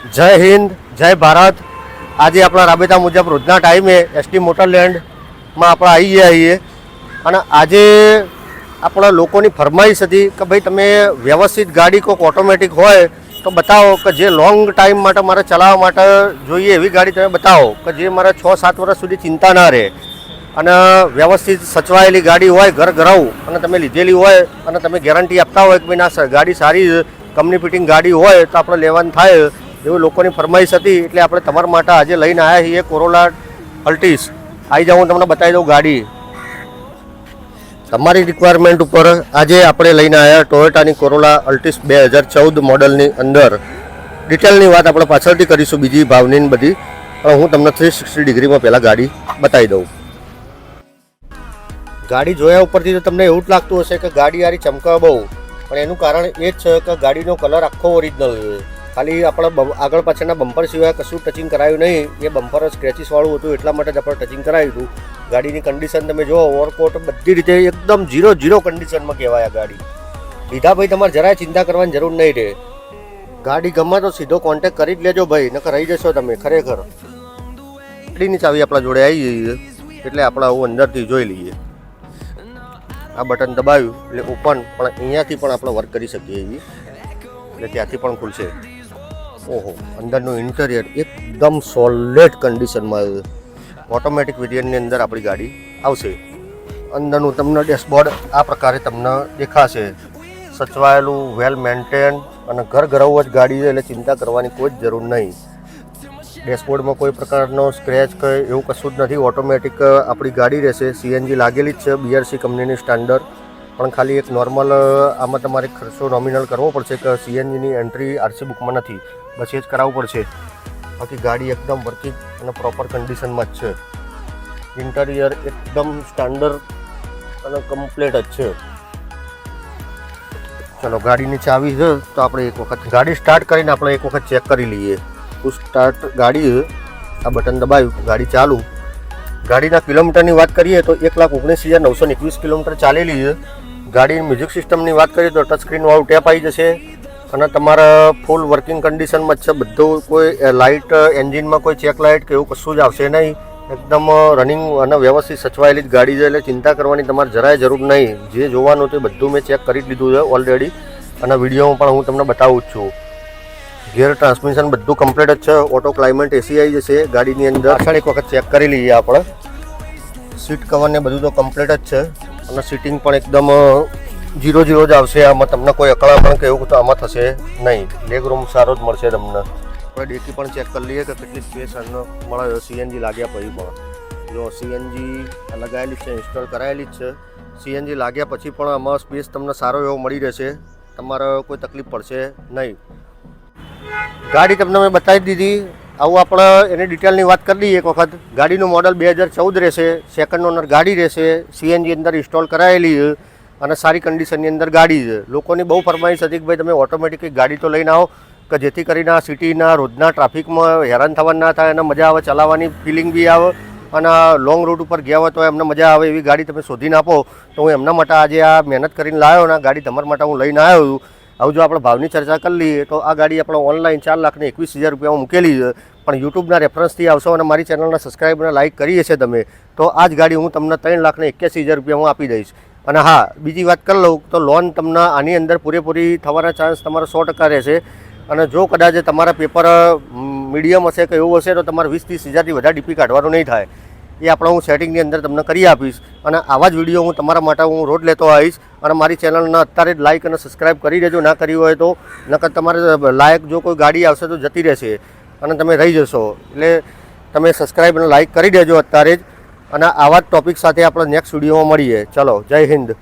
જય હિન્દ, જય ભારત. આજે આપણા રાબેતા મુજબ રોજના ટાઈમે એસટી મોટરલેન્ડમાં આપણે આવી ગયા છીએ. અને આજે આપણા લોકોની ફરમાઈશ હતી કે ભાઈ તમે વ્યવસ્થિત ગાડી કોઈક ઓટોમેટિક હોય તો બતાવો કે જે લોંગ ટાઈમ માટે મારે ચલાવવા માટે જોઈએ એવી ગાડી તમે બતાવો કે જે મારે છ સાત વર્ષ સુધી ચિંતા ના રહે. અને વ્યવસ્થિત સચવાયેલી ગાડી હોય, ઘર ઘરાવું અને તમે લીધેલી હોય અને તમે ગેરંટી આપતા હોય કે ભાઈ ના સર ગાડી સારી કંપની ફિટિંગ ગાડી હોય તો આપણે લેવાનું થાય. એવું લોકોની ફરમાઈશ હતી એટલે આપણે તમારા માટે આજે લઈને આવ્યા છીએ કોરોલા અલ્ટીસ આવી જાઉં તમને બતાવી દઉં ગાડી. તમારી રિક્વાયરમેન્ટ ઉપર આજે આપણે લઈને આવ્યા ટોયોટાની કોરોલા અલ્ટીસ બે હજાર ચૌદ મોડલની અંદર. ડિટેલની વાત આપણે પાછળથી કરીશું, બીજી ભાવની બધી. પણ હું તમને થ્રી સિક્સટી ડિગ્રીમાં પહેલાં ગાડી બતાવી દઉં. ગાડી જોયા ઉપરથી તો તમને એવું જ લાગતું હશે કે ગાડી આરી ચમકાવે બહુ. પણ એનું કારણ એ જ છે કે ગાડીનો કલર આખો ઓરિજિનલ છે. ખાલી આપણા આગળ પાછળના બમ્પર સિવાય કશું ટચિંગ કરાયું નહીં. એ બમ્પર સ્ક્રેચીસ વાળું હતું, એટલા માટે જ આપણે ટચિંગ કરાવ્યું હતું. ગાડીની કન્ડિશન તમે જુઓ ઓવરકોટ બધી રીતે એકદમ ઝીરો ઝીરો કન્ડિશનમાં કહેવાય આ ગાડી. લીધા ભાઈ તમારે જરાય ચિંતા કરવાની જરૂર નહીં રહે. ગાડી ગમે તો સીધો કોન્ટેક કરી જ લેજો ભાઈ, નકર રહી જશો તમે ખરેખર. ગાડીની ચાવી આપણા જોડે આવી ગઈ એટલે આપણે આવું અંદરથી જોઈ લઈએ. આ બટન દબાવ્યું, એટલે ઓપન પણ અહીંયાથી પણ આપણે વર્ક કરી શકીએ એવી. એટલે ત્યાંથી પણ ખુલશે. ઓહો, અંદરનું ઇન્ટિરિયર એકદમ સોલિડ કન્ડિશનમાં છે ઓટોમેટિક વેરિયન્ટની અંદર આપણી ગાડી આવશે. અંદરનું તમને ડેશબોર્ડ આ પ્રકારે તમને દેખાશે. સચવાયેલું વેલ મેન્ટેન અને ઘર ઘરવ જ ગાડી એટલે ચિંતા કરવાની કોઈ જ જરૂર નહીં. ડેશબોર્ડમાં કોઈ પ્રકારનો સ્ક્રેચ કે એવું કશું જ નથી. ઓટોમેટિક આપણી ગાડી રહેશે. સીએનજી લાગેલી જ છે. બીઆરસી કંપનીની સ્ટાન્ડર્ડ પણ ખાલી એક નોર્મલ આમાં તમારે ખર્ચો નોમિનલ કરવો પડશે કે સીએનજીની એન્ટ્રી આરસી બુકમાં નથી. બસ એ જ કરાવવું પડશે. બાકી ગાડી એકદમ વર્કિંગ અને પ્રોપર કન્ડિશનમાં જ છે. ઇન્ટરિયર એકદમ સ્ટાન્ડર્ડ અને કમ્પ્લેટ જ છે. ચલો ગાડીની ચાવી છે તો આપણે એક વખત ગાડી સ્ટાર્ટ કરીને આપણે એક વખત ચેક કરી લઈએ. હું સ્ટાર્ટ ગાડી આ બટન દબાવ્યું ગાડી ચાલુ. ગાડીના કિલોમીટરની વાત કરીએ તો એક લાખ ઓગણીસ હજાર નવસો એકવીસ કિલોમીટર ચાલેલી છે. ગાડીની મ્યુઝિક સિસ્ટમની વાત કરીએ તો ટચ સ્ક્રીન વાળું ટેપ આવી જશે અને તમારા ફૂલ વર્કિંગ કન્ડિશનમાં જ છે. બધું કોઈ લાઇટ એન્જિનમાં કોઈ ચેક લાઇટ કે એવું કશું જ આવશે નહીં. એકદમ રનિંગ અને વ્યવસ્થિત સચવાયેલી જ ગાડી છે એટલે ચિંતા કરવાની તમારે જરાય જરૂર નહીં. જે જોવાનું તે બધું મેં ચેક કરી લીધું છે ઓલરેડી અને વિડીયોમાં પણ હું તમને બતાવું જ છું. ગિયર ટ્રાન્સમિશન બધું કમ્પ્લીટ જ છે. ઓટો ક્લાઇમેટ એસી આવી જશે ગાડીની અંદર. પાછળ એક વખત ચેક કરી લઈએ આપણે. સીટ કવર ને બધું તો કમ્પ્લીટ જ છે. અને સીટિંગ પણ એકદમ જીરો જીરો જ આવશે. આમાં તમને કોઈ અકળામણ કે એવું તો આમાં થશે નહીં. લેગ રૂમ સારો જ મળશે તમને. આપણે ડેકી પણ ચેક કરી લઈએ કે કેટલી સ્પેસ મળે સીએનજી લાગ્યા પછી પણ. જો સીએનજી લગાવેલી છે ઇન્સ્ટોલ કરાયેલી જ છે. સીએનજી લાગ્યા પછી પણ આમાં સ્પેસ તમને સારો એવો મળી રહેશે. તમારે કોઈ તકલીફ પડશે નહીં. ગાડી તમને મેં બતાવી દીધી. આવું આપણે એની ડિટેલની વાત કરી લઈએ. એક વખત ગાડીનું મોડલ બે હજાર ચૌદ રહેશે સેકન્ડ ઓનર ગાડી રહેશે સીએનજી અંદર ઇન્સ્ટોલ કરાયેલી અને સારી કન્ડિશનની અંદર ગાડી છે. લોકોની બહુ ફરમાઈશ હતી કે ભાઈ તમે ઓટોમેટિક ગાડી તો લઈને આવો કે જેથી કરીને આ સિટીના રોજના ટ્રાફિકમાં હેરાન થવાનું ના થાય અને મજા આવે, ચલાવવાની ફિલિંગ બી આવે અને લોંગ રૂટ ઉપર ગયા હોય તો એમને મજા આવે એવી ગાડી તમે શોધીને આપો. તો હું એમના માટે આજે આ મહેનત કરીને લાવ્યો ને ગાડી તમારા માટે હું લઈને આવ્યો છું. હવે જો આપણે ભાવની ચર્ચા કરી લઈએ તો આ ગાડી આપણે ઓનલાઈન ચાર લાખને એકવીસ હજાર રૂપિયામાં મૂકેલી છે. પણ યુટ્યુબના રેફરન્સથી આવશો અને મારી ચેનલના સબસ્ક્રાઈબને લાઇક કરીએ છે તમે, તો આ જ ગાડી હું તમને ત્રણ લાખને એક્યાસી હજાર રૂપિયામાં આપી દઈશ. અને હા, બીજી વાત કરી લઉં તો લોન તમને આની અંદર પૂરેપૂરી થવાના ચાન્સ તમારા સો ટકા રહેશે. અને જો કદાચ તમારા પેપર મીડિયમ હશે કે એવું હશે તો તમારે વીસ, ત્રીસ હજારથી વધારે ડીપી કાઢવાનું નહીં થાય. એ આપણે હું સેટિંગની અંદર તમને કરી આપીશ. અને આવા જ વીડિયો હું તમારા માટે હું રોજ લેતો આવીશ. અને મારી ચેનલને અત્યારે જ લાઇક અને સબસ્ક્રાઈબ કરી દેજો. ના કરી હોય તો, નકર તમારે લાયક જો કોઈ ગાડી આવશે તો જતી રહેશે. અને તમે રહી જશો. એટલે તમે સબસ્ક્રાઈબ અને લાઇક કરી દેજો અત્યારે જ. અને આવા જ ટોપિક સાથે આપણે નેક્સ્ટ વિડીયોમાં મળીએ. ચલો, જય હિન્દ.